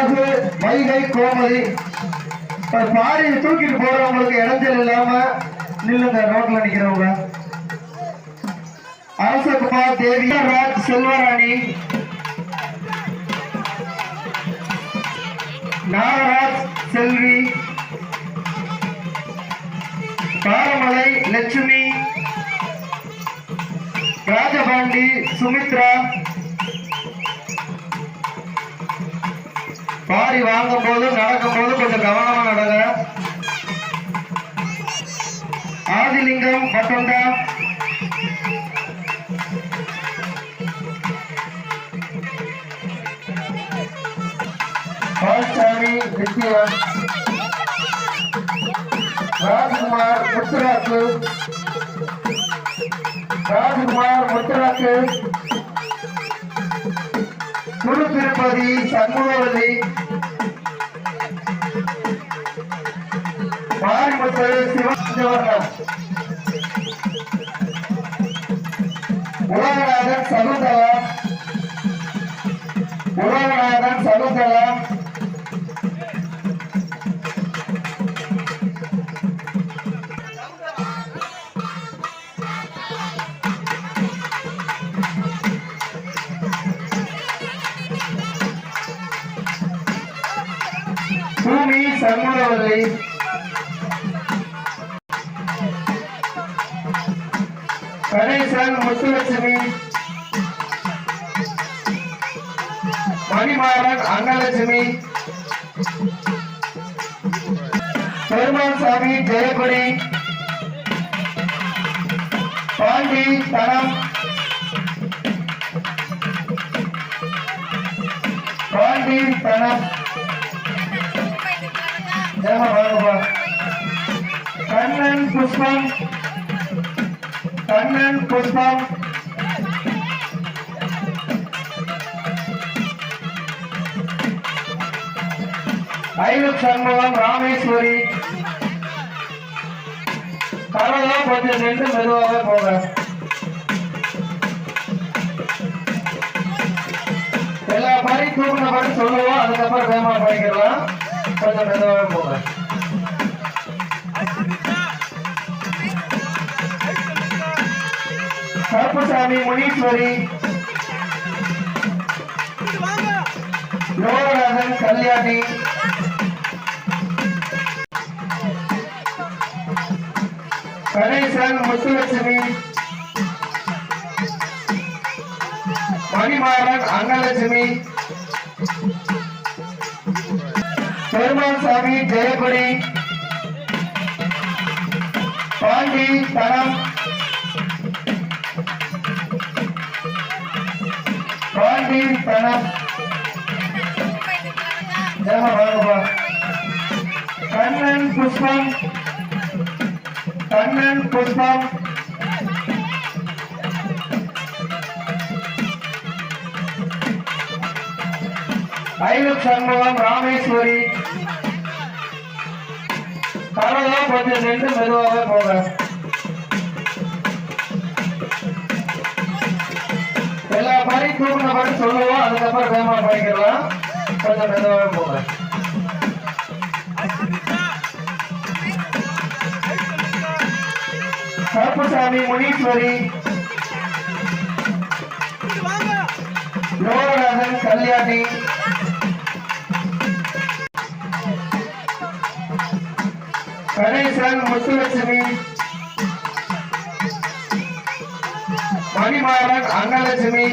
அழகு வைகை கோமதி. இப்ப பாரி தூக்கிட்டு போறவங்களுக்கு இடைஞ்சல் இல்லாம நில்லுங்க ரோட்ல நிக்கிறவங்க. அரசகுமார் தேவி ராஜ் செல்வராணி நாகராஜ் செல்வி காரமலை லட்சுமி ராஜபாண்டி சுமித்ரா பாரி வாங்கும் போது நடக்கும் போது கொஞ்சம் கவனமா நடங்க. ஆதிலிங்கம் பட்டொண்டா பால்சாமி வித்யன் ராஜ்குமார் முத்துராக்கு ராஜ்குமார் முத்துராக்கு குரு திருப்பதி சண்முகவல்லி மாரிமுத்து சிவஜவர்ணன் பூமி சண்முகவல்லி கணேசன் முத்துலட்சுமி. மணிமாறன் அன்னலட்சுமி. பெருமாள் சாமி ஜெயபடி பாண்டி தனம். பாண்டி தனம். கண்ணன் புஷ்பம். கண்ணன் புஷ்பம். ஐநூறு சண்முகம் ராமேஸ்வரி. கவலை கொஞ்சம் நின்று மெதுவாக போக எல்லா மாதிரி தூக்கின மாதிரி சொல்லுவோம் அதுக்கப்புறம் வேகமா படிக்கலாம். கொஞ்சம் மெதுவாக போங்க கருப்புசாமி முனீஸ்வரி லோகநாதன் கல்யாணி. கணேசன் முத்துலட்சுமி. மணிமாறன் அன்னலட்சுமி. பெருமாள் சாமி ஜெயபடி பாண்டி தனம் பாண்டி தனம் ஏமா வாங்கப்பா கண்ணன் புஷ்பம் கண்ணன் புஷ்பம் ஐநூறு சண்முகம் ராமேஸ்வரி. கவலை கொஞ்சம் நின்று மெதுவாக போக எல்லா மாதிரி தூக்கின மாதிரி சொல்லுவோம் அதுக்கப்புறம் வேகமா படிக்கலாம். கொஞ்சம் மெதுவாக போக கருப்புசாமி முனீஸ்வரி. லோகநாதன் கல்யாணி. கணேசன் முத்துலட்சுமி மணிமாறன் அன்னலட்சுமி